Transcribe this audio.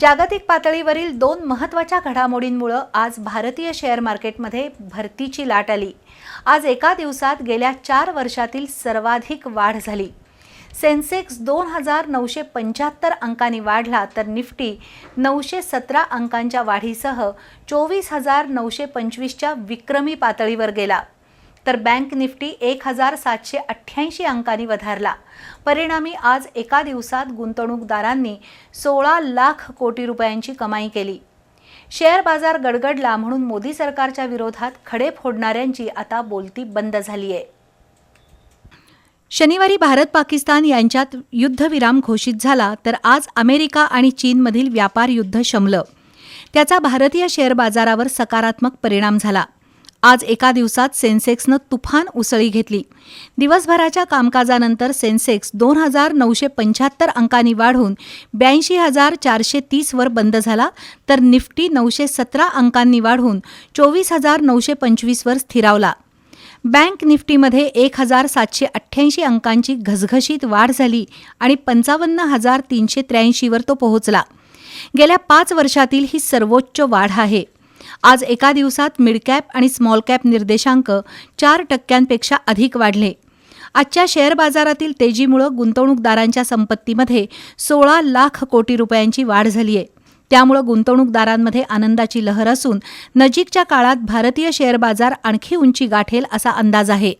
जागतिक पातळीवरील दोन महत्त्वाच्या घडामोडींमुळं आज भारतीय शेअर मार्केटमध्ये भरतीची लाट आली. आज एका दिवसात गेल्या चार वर्षातील सर्वाधिक वाढ झाली. सेन्सेक्स दोन हजार नऊशे पंच्याहत्तर अंकांनी वाढला तर निफ्टी नऊशे सतरा अंकांच्या वाढीसह चोवीस हजार नऊशे पंचवीसच्या विक्रमी पातळीवर गेला. तर बँक निफ्टी एक हजार सातशे अठ्ठ्याऐंशी अंकांनी वधारला. परिणामी आज एका दिवसात गुंतवणूकदारांनी सोळा लाख कोटी रुपयांची कमाई केली. शेअर बाजार गडगडला म्हणून मोदी सरकारच्या विरोधात खडे फोडणाऱ्यांची आता बोलती बंद झाली आहे शनिवारी भारत पाकिस्तान यांच्यात युद्धविराम घोषित झाला तर आज अमेरिका आणि चीनमधील व्यापार युद्ध शमलं. त्याचा भारतीय शेअर बाजारावर सकारात्मक परिणाम झाला. आज एका दिवसात सेन्सेक्सनं तुफान उसळी घेतली. दिवसभराच्या कामकाजानंतर सेन्सेक्स दोन हजार नऊशे पंच्याहत्तर अंकांनी वाढून ब्याऐंशी हजार चारशे तीसवर बंद झाला तर निफ्टी नऊशे सतरा अंकांनी वाढून चोवीस हजार नऊशे पंचवीसवर स्थिरावला. बँक निफ्टीमध्ये एक हजार सातशे अठ्ठ्याऐंशी अंकांची घसघशीत वाढ झाली आणि पंचावन्न हजार तीनशे त्र्याऐंशीवर तो पोहोचला. गेल्या पाच वर्षातील ही सर्वोच्च वाढ आहे. आज एका दिवसात मिडकॅप आणि स्मॉल कॅप निर्देशांक चार टक्क्यांपेक्षा अधिक वाढले. आजच्या शेअर बाजारातील तेजीमुळं गुंतवणूकदारांच्या संपत्तीमध्ये सोळा लाख कोटी रुपयांची वाढ झाली आहे. त्यामुळं गुंतवणूकदारांमध्ये आनंदाची लहर असून नजीकच्या काळात भारतीय शेअर बाजार आणखी उंची गाठेल असा अंदाज आहे.